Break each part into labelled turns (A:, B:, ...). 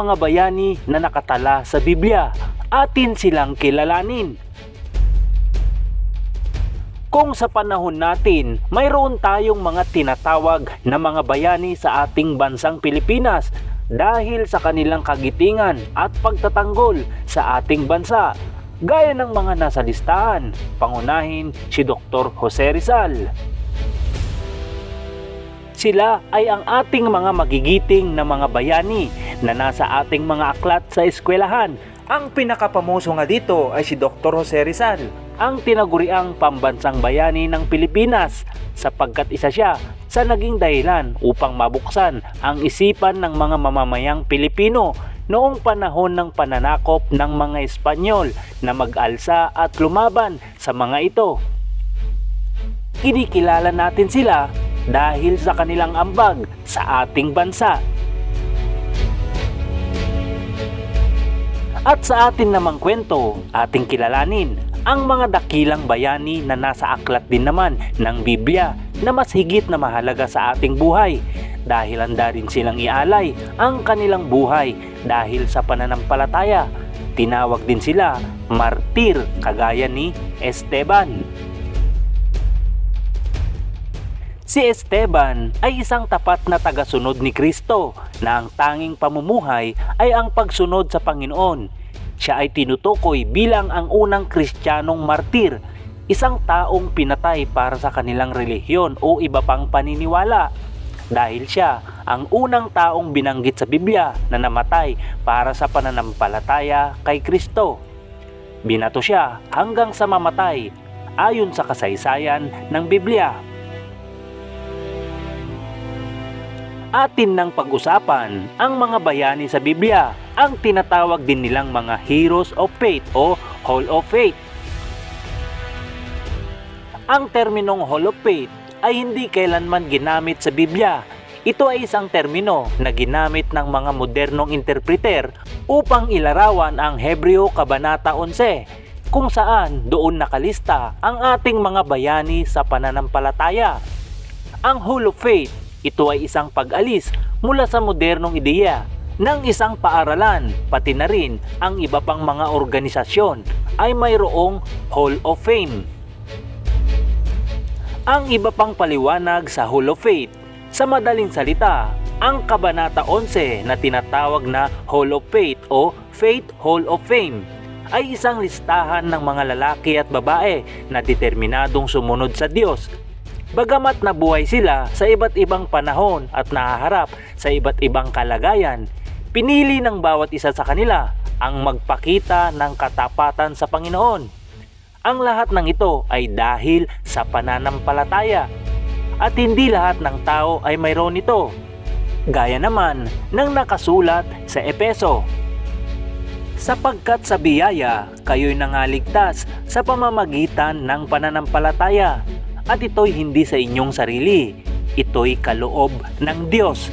A: mga bayani na nakatala sa Biblia. Atin silang kilalanin. Kung sa panahon natin, mayroon tayong mga tinatawag na mga bayani sa ating bansang Pilipinas dahil sa kanilang kagitingan at pagtatanggol sa ating bansa. Gaya ng mga nasa listahan, pangunahin si Dr. Jose Rizal. Sila ay ang ating mga magigiting na mga bayani na nasa ating mga aklat sa eskwelahan. Ang pinakapamuso nga dito ay si Dr. Jose Rizal, ang tinaguriang pambansang bayani ng Pilipinas sapagkat isa siya sa naging dahilan upang mabuksan ang isipan ng mga mamamayang Pilipino noong panahon ng pananakop ng mga Espanyol na mag-alsa at lumaban sa mga ito. Kinikilala natin sila dahil sa kanilang ambag sa ating bansa. At sa atin namang kwento, ating kilalanin ang mga dakilang bayani na nasa aklat din naman ng Biblia na mas higit na mahalaga sa ating buhay dahil handa rin silang ialay ang kanilang buhay dahil sa pananampalataya. Tinawag din sila martir kagaya ni Esteban. Si Esteban ay isang tapat na tagasunod ni Kristo na ang tanging pamumuhay ay ang pagsunod sa Panginoon. Siya ay tinutukoy bilang ang unang kristyanong martir, isang taong pinatay para sa kanilang relihiyon o iba pang paniniwala. Dahil siya ang unang taong binanggit sa Biblia na namatay para sa pananampalataya kay Kristo. Binato siya hanggang sa mamatay ayon sa kasaysayan ng Biblia. Atin ng pag-usapan ang mga bayani sa Biblia, ang tinatawag din nilang mga Heroes of Faith o Hall of Faith. Ang terminong Hall of Faith ay hindi kailanman ginamit sa Biblia. Ito ay isang termino na ginamit ng mga modernong interpreter upang ilarawan ang Hebreo Kabanata 11 kung saan doon nakalista ang ating mga bayani sa pananampalataya. Ang Hall of Faith ito ay isang pag-alis mula sa modernong ideya ng isang paaralan pati na rin ang iba pang mga organisasyon ay mayroong Hall of Fame. Ang iba pang paliwanag sa Hall of Faith, sa madaling salita, ang Kabanata 11 na tinatawag na Hall of Faith o Faith Hall of Fame ay isang listahan ng mga lalaki at babae na determinadong sumunod sa Diyos Bagamat nabuhay sila sa iba't ibang panahon at nahaharap sa iba't ibang kalagayan, pinili ng bawat isa sa kanila ang magpakita ng katapatan sa Panginoon. Ang lahat ng ito ay dahil sa pananampalataya at hindi lahat ng tao ay mayroon ito. Gaya naman ng nakasulat sa Epeso. Sapagkat sa biyaya, kayo'y nangaligtas sa pamamagitan ng pananampalataya at ito'y hindi sa inyong sarili. Ito'y kaloob ng Diyos.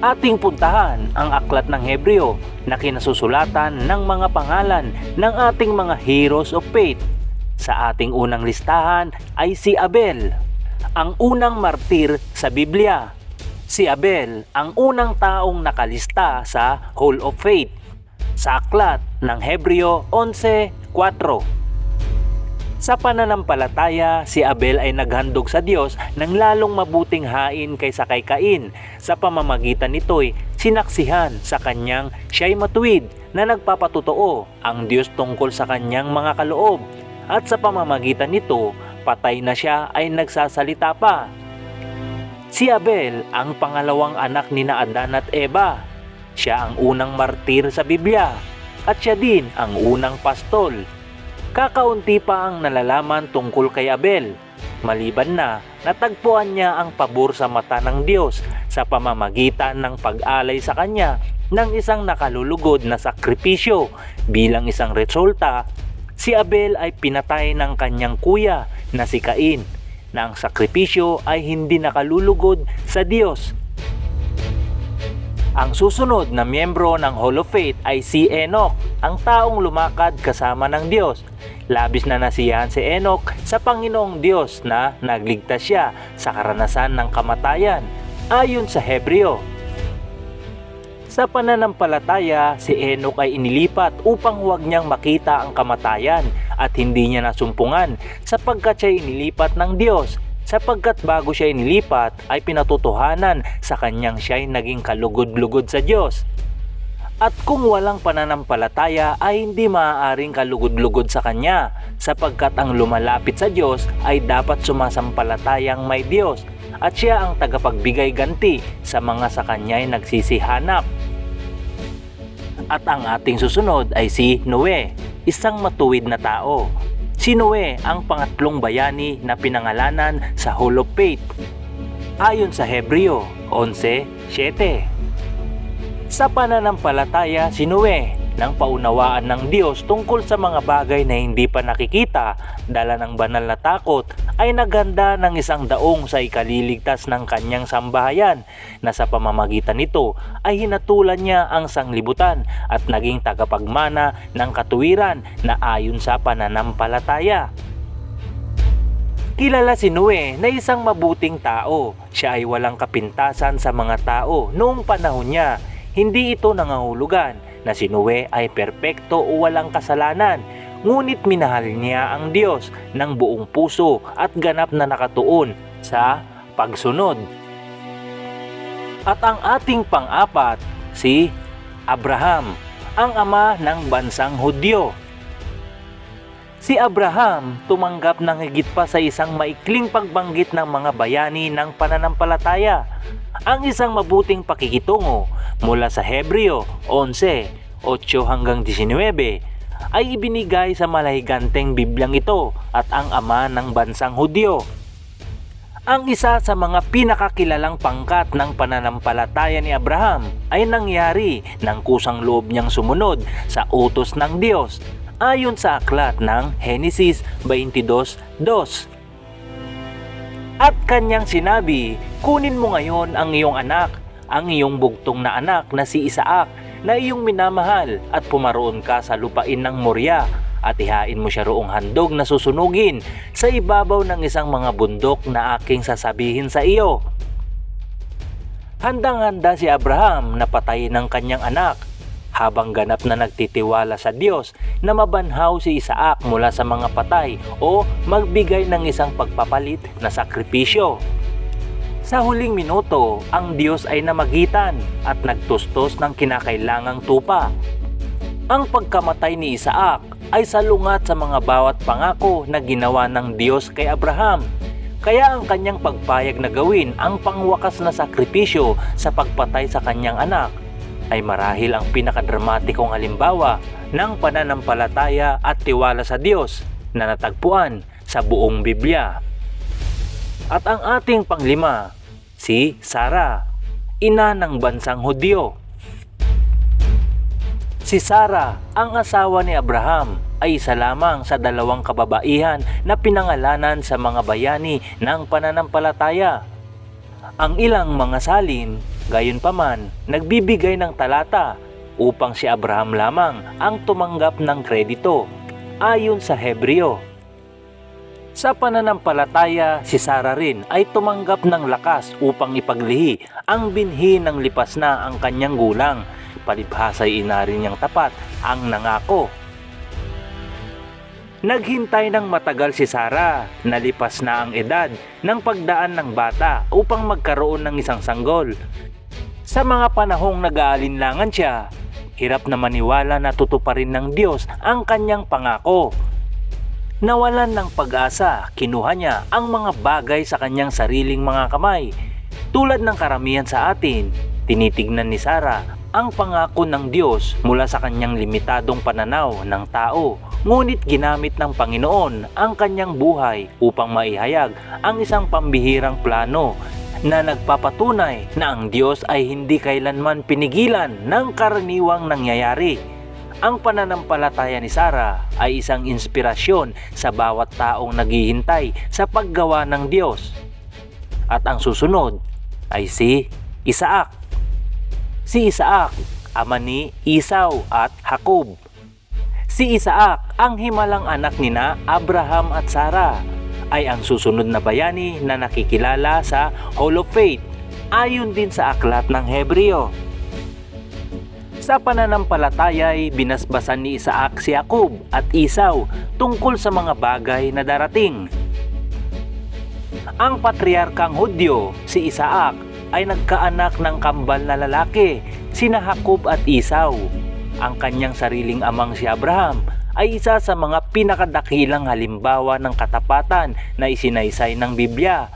A: Ating puntahan ang aklat ng Hebreo na kinasusulatan ng mga pangalan ng ating mga heroes of faith. Sa ating unang listahan ay si Abel, ang unang martir sa Biblia. Si Abel ang unang taong nakalista sa Hall of Faith sa aklat ng Hebreo 11.4. Sa pananampalataya, si Abel ay naghandog sa Diyos ng lalong mabuting hain kaysa kay Cain. Sa pamamagitan nito'y sinaksihan sa kanyang siya'y matuwid na nagpapatotoo ang Diyos tungkol sa kanyang mga kaloob. At sa pamamagitan nito, patay na siya ay nagsasalita pa. Si Abel ang pangalawang anak ni na Adan at Eva. Siya ang unang martir sa Biblia at siya din ang unang pastol Kakaunti pa ang nalalaman tungkol kay Abel, maliban na natagpuan niya ang pabor sa mata ng Diyos sa pamamagitan ng pag-alay sa kanya ng isang nakalulugod na sakripisyo. Bilang isang resulta, si Abel ay pinatay ng kanyang kuya na si Cain na ang sakripisyo ay hindi nakalulugod sa Diyos ang susunod na miyembro ng Hall of Faith ay si Enoch, ang taong lumakad kasama ng Diyos. Labis na nasiyahan si Enoch sa Panginoong Diyos na nagligtas siya sa karanasan ng kamatayan ayon sa Hebreo. Sa pananampalataya, si Enoch ay inilipat upang huwag niyang makita ang kamatayan at hindi niya nasumpungan sapagkat siya inilipat ng Diyos sapagkat bago siya inilipat ay pinatutuhanan sa kanyang siya ay naging kalugod-lugod sa Diyos. At kung walang pananampalataya ay hindi maaaring kalugod-lugod sa Kanya sapagkat ang lumalapit sa Diyos ay dapat sumasampalatayang may Diyos at siya ang tagapagbigay ganti sa mga sa Kanya ay nagsisihanap. At ang ating susunod ay si Noe, isang matuwid na tao. Si ang pangatlong bayani na pinangalanan sa Hall of Faith. Ayon sa Hebreo 11.7 sa pananampalataya si Noe nang paunawaan ng Diyos tungkol sa mga bagay na hindi pa nakikita, dala ng banal na takot, ay naganda ng isang daong sa ikaliligtas ng kanyang sambahayan na sa pamamagitan nito ay hinatulan niya ang sanglibutan at naging tagapagmana ng katuwiran na ayon sa pananampalataya. Kilala si Noe na isang mabuting tao. Siya ay walang kapintasan sa mga tao noong panahon niya hindi ito nangahulugan na si Noe ay perpekto o walang kasalanan, ngunit minahal niya ang Diyos ng buong puso at ganap na nakatuon sa pagsunod. At ang ating pang-apat, si Abraham, ang ama ng bansang Hudyo. Si Abraham tumanggap ng higit pa sa isang maikling pagbanggit ng mga bayani ng pananampalataya. Ang isang mabuting pakikitungo mula sa Hebreo 11, 8 hanggang 19 ay ibinigay sa malahiganteng Biblyang ito at ang ama ng bansang Hudyo. Ang isa sa mga pinakakilalang pangkat ng pananampalataya ni Abraham ay nangyari nang kusang loob niyang sumunod sa utos ng Diyos ayon sa aklat ng Henesis 22.2. At kanyang sinabi, kunin mo ngayon ang iyong anak, ang iyong bugtong na anak na si Isaac na iyong minamahal at pumaroon ka sa lupain ng Moria at ihain mo siya roong handog na susunugin sa ibabaw ng isang mga bundok na aking sasabihin sa iyo. Handang-handa si Abraham na patayin ng kanyang anak habang ganap na nagtitiwala sa Diyos na mabanhaw si Isaac mula sa mga patay o magbigay ng isang pagpapalit na sakripisyo. Sa huling minuto, ang Diyos ay namagitan at nagtustos ng kinakailangang tupa. Ang pagkamatay ni Isaac ay salungat sa mga bawat pangako na ginawa ng Diyos kay Abraham. Kaya ang kanyang pagpayag na gawin ang pangwakas na sakripisyo sa pagpatay sa kanyang anak ay marahil ang pinakadramatikong halimbawa ng pananampalataya at tiwala sa Diyos na natagpuan sa buong Biblia. At ang ating panglima, si Sara, ina ng bansang Hudyo. Si Sara, ang asawa ni Abraham, ay isa lamang sa dalawang kababaihan na pinangalanan sa mga bayani ng pananampalataya. Ang ilang mga salin, gayon paman, nagbibigay ng talata upang si Abraham lamang ang tumanggap ng kredito ayon sa Hebreo. Sa pananampalataya, si Sara rin ay tumanggap ng lakas upang ipaglihi ang binhi ng lipas na ang kanyang gulang. Palibhasa'y inarin niyang tapat ang nangako. Naghintay ng matagal si Sara, nalipas na ang edad ng pagdaan ng bata upang magkaroon ng isang sanggol. Sa mga panahong nag-aalinlangan siya, hirap na maniwala na tutuparin ng Diyos ang kanyang pangako. Nawalan ng pag-asa, kinuha niya ang mga bagay sa kanyang sariling mga kamay. Tulad ng karamihan sa atin, tinitignan ni Sara ang pangako ng Diyos mula sa kanyang limitadong pananaw ng tao. Ngunit ginamit ng Panginoon ang kanyang buhay upang maihayag ang isang pambihirang plano na nagpapatunay na ang Diyos ay hindi kailanman pinigilan ng karaniwang nangyayari. Ang pananampalataya ni Sara ay isang inspirasyon sa bawat taong naghihintay sa paggawa ng Diyos. At ang susunod ay si Isaac. Si Isaac, ama ni Isaw at Jacob. Si Isaac, ang himalang anak nina Abraham at Sarah, ay ang susunod na bayani na nakikilala sa Hall of Faith ayon din sa aklat ng Hebreo. Sa pananampalataya ay binasbasan ni Isaac si Jacob at Isaw tungkol sa mga bagay na darating. Ang patriarkang Hudyo, si Isaac, ay nagkaanak ng kambal na lalaki, sina Jacob at Isaw. Ang kanyang sariling amang si Abraham ay isa sa mga pinakadakilang halimbawa ng katapatan na isinaysay ng Biblia.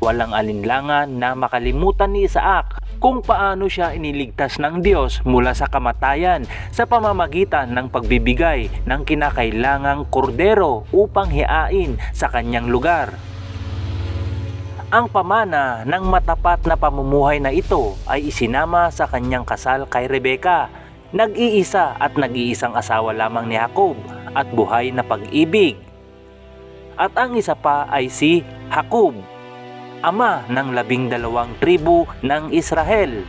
A: Walang alinlangan na makalimutan ni Isaac kung paano siya iniligtas ng Diyos mula sa kamatayan sa pamamagitan ng pagbibigay ng kinakailangang kordero upang hiain sa kanyang lugar. Ang pamana ng matapat na pamumuhay na ito ay isinama sa kanyang kasal kay Rebeka, nag-iisa at nag-iisang asawa lamang ni Jacob at buhay na pag-ibig. At ang isa pa ay si Jacob, ama ng labing dalawang tribu ng Israel.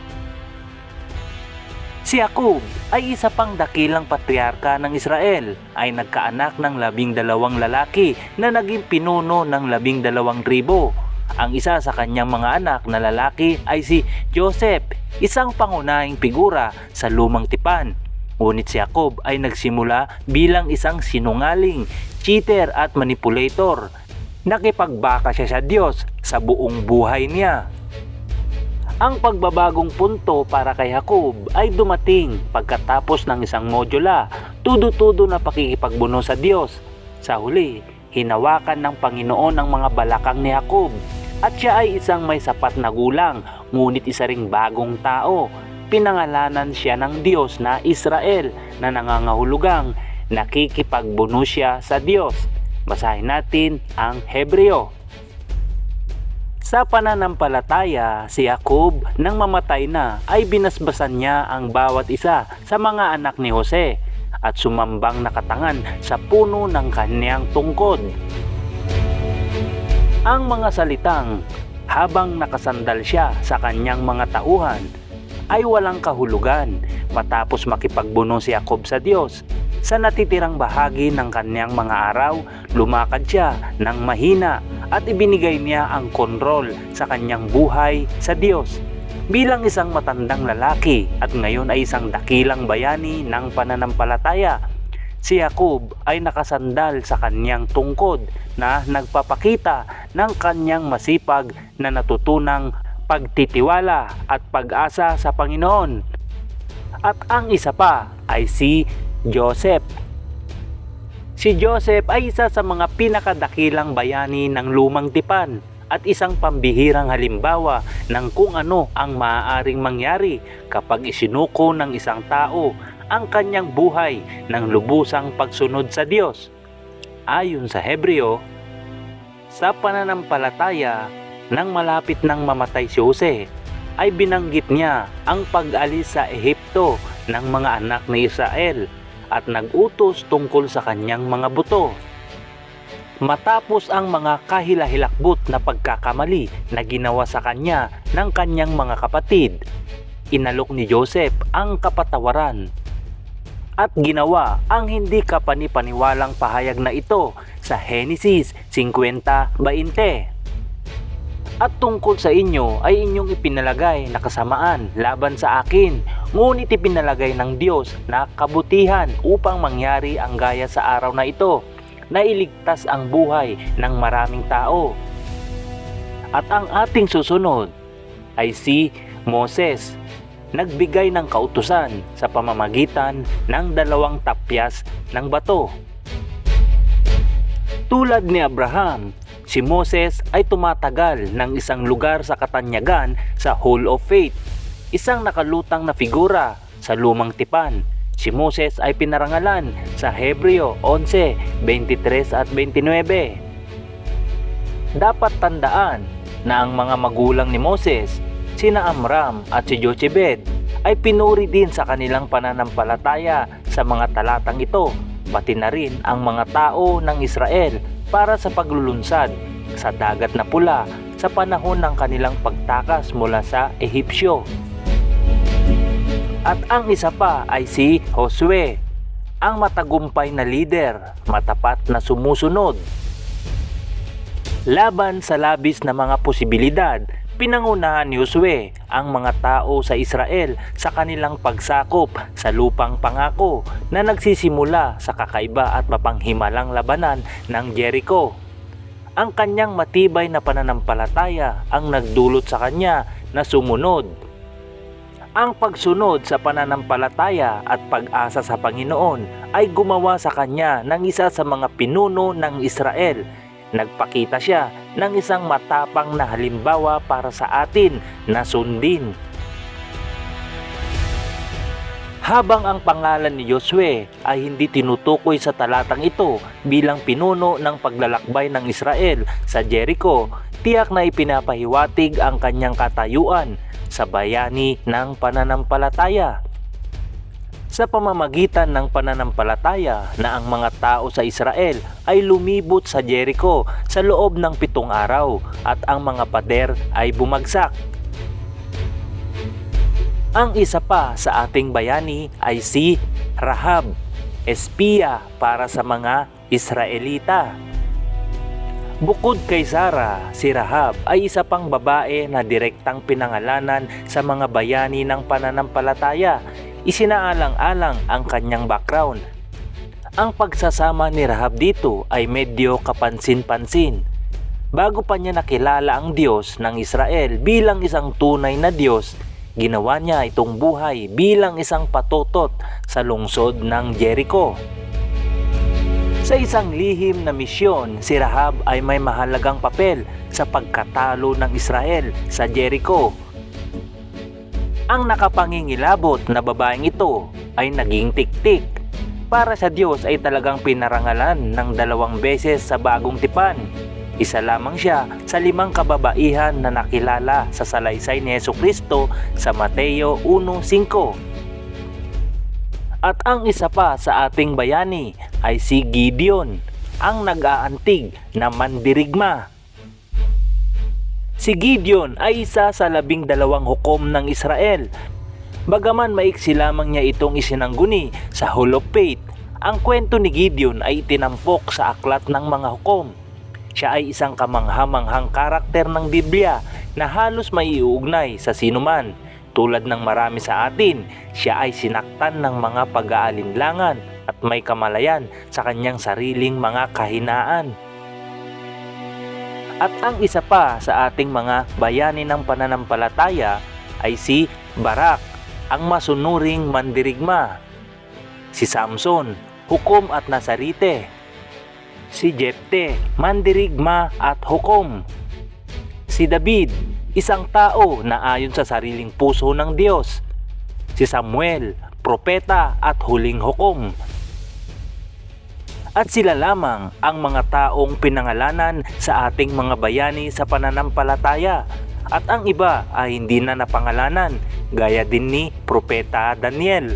A: Si Jacob ay isa pang dakilang patriarka ng Israel ay nagkaanak ng labing dalawang lalaki na naging pinuno ng labing dalawang tribo. Ang isa sa kanyang mga anak na lalaki ay si Joseph, isang pangunahing figura sa lumang tipan. Ngunit si Jacob ay nagsimula bilang isang sinungaling, cheater at manipulator. Nakipagbaka siya sa Diyos sa buong buhay niya. Ang pagbabagong punto para kay Jacob ay dumating pagkatapos ng isang modula, tudo-tudo na pakikipagbuno sa Diyos. Sa huli, hinawakan ng Panginoon ang mga balakang ni Jacob at siya ay isang may sapat na gulang, ngunit isa ring bagong tao. Pinangalanan siya ng Diyos na Israel na nangangahulugang nakikipagbuno siya sa Diyos. Basahin natin ang Hebreo. Sa pananampalataya, si Jacob nang mamatay na ay binasbasan niya ang bawat isa sa mga anak ni Jose at sumambang nakatangan sa puno ng kanyang tungkod. Ang mga salitang habang nakasandal siya sa kanyang mga tauhan ay walang kahulugan matapos makipagbuno si Jacob sa Diyos. Sa natitirang bahagi ng kanyang mga araw, lumakad siya ng mahina at ibinigay niya ang kontrol sa kanyang buhay sa Diyos. Bilang isang matandang lalaki at ngayon ay isang dakilang bayani ng pananampalataya, si Jacob ay nakasandal sa kanyang tungkod na nagpapakita ng kanyang masipag na natutunang pagtitiwala at pag-asa sa Panginoon. At ang isa pa ay si Joseph. Si Joseph ay isa sa mga pinakadakilang bayani ng lumang tipan at isang pambihirang halimbawa ng kung ano ang maaaring mangyari kapag isinuko ng isang tao ang kanyang buhay ng lubusang pagsunod sa Diyos. Ayon sa Hebreo, sa pananampalataya nang malapit nang mamatay si Jose, ay binanggit niya ang pag-alis sa Ehipto ng mga anak ni Israel at nag-utos tungkol sa kanyang mga buto. Matapos ang mga kahilahilakbot na pagkakamali na ginawa sa kanya ng kanyang mga kapatid, inalok ni Joseph ang kapatawaran at ginawa ang hindi kapanipaniwalang pahayag na ito sa Genesis 50:20. At tungkol sa inyo ay inyong ipinalagay na kasamaan laban sa akin, ngunit ipinalagay ng Diyos na kabutihan upang mangyari ang gaya sa araw na ito, na iligtas ang buhay ng maraming tao. At ang ating susunod ay si Moses, nagbigay ng kautusan sa pamamagitan ng dalawang tapyas ng bato. Tulad ni Abraham, si Moses ay tumatagal ng isang lugar sa Katanyagan sa Hall of Faith, isang nakalutang na figura sa lumang tipan. Si Moses ay pinarangalan sa Hebreo 11, 23 at 29. Dapat tandaan na ang mga magulang ni Moses, sina Amram at si Jochebed, ay pinuri din sa kanilang pananampalataya sa mga talatang ito, pati na rin ang mga tao ng Israel para sa paglulunsad sa dagat na pula sa panahon ng kanilang pagtakas mula sa Ehipsyo. At ang isa pa ay si Josue, ang matagumpay na leader, matapat na sumusunod. Laban sa labis na mga posibilidad, Pinangunahan ni Josue ang mga tao sa Israel sa kanilang pagsakop sa lupang pangako na nagsisimula sa kakaiba at mapanghimalang labanan ng Jericho. Ang kanyang matibay na pananampalataya ang nagdulot sa kanya na sumunod. Ang pagsunod sa pananampalataya at pag-asa sa Panginoon ay gumawa sa kanya ng isa sa mga pinuno ng Israel. Nagpakita siya ng isang matapang na halimbawa para sa atin na sundin. Habang ang pangalan ni Josue ay hindi tinutukoy sa talatang ito bilang pinuno ng paglalakbay ng Israel sa Jericho, tiyak na ipinapahiwatig ang kanyang katayuan sa bayani ng pananampalataya. Sa pamamagitan ng pananampalataya na ang mga tao sa Israel ay lumibot sa Jericho sa loob ng pitong araw at ang mga pader ay bumagsak. Ang isa pa sa ating bayani ay si Rahab, espiya para sa mga Israelita. Bukod kay Sara, si Rahab ay isa pang babae na direktang pinangalanan sa mga bayani ng pananampalataya. Isinaalang-alang ang kanyang background. Ang pagsasama ni Rahab dito ay medyo kapansin-pansin. Bago pa niya nakilala ang Diyos ng Israel bilang isang tunay na Diyos, ginawa niya itong buhay bilang isang patotot sa lungsod ng Jericho. Sa isang lihim na misyon, si Rahab ay may mahalagang papel sa pagkatalo ng Israel sa Jericho. Ang nakapangingilabot na babaeng ito ay naging tiktik. Para sa Diyos ay talagang pinarangalan ng dalawang beses sa bagong tipan. Isa lamang siya sa limang kababaihan na nakilala sa salaysay ni Yesu Kristo sa Mateo 1.5. At ang isa pa sa ating bayani ay si Gideon, ang nag-aantig na mandirigma. Si Gideon ay isa sa labing dalawang hukom ng Israel. Bagaman maiksi lamang niya itong isinangguni sa Hall of Faith, ang kwento ni Gideon ay itinampok sa aklat ng mga hukom. Siya ay isang kamanghamanghang karakter ng Biblia na halos maiuugnay sa sinuman. Tulad ng marami sa atin, siya ay sinaktan ng mga pag-aalinlangan at may kamalayan sa kanyang sariling mga kahinaan. At ang isa pa sa ating mga bayani ng pananampalataya ay si Barak, ang masunuring mandirigma. Si Samson, hukom at nasarite. Si Jepte, mandirigma at hukom. Si David, isang tao na ayon sa sariling puso ng Diyos. Si Samuel, propeta at huling hukom at sila lamang ang mga taong pinangalanan sa ating mga bayani sa pananampalataya at ang iba ay hindi na napangalanan gaya din ni Propeta Daniel.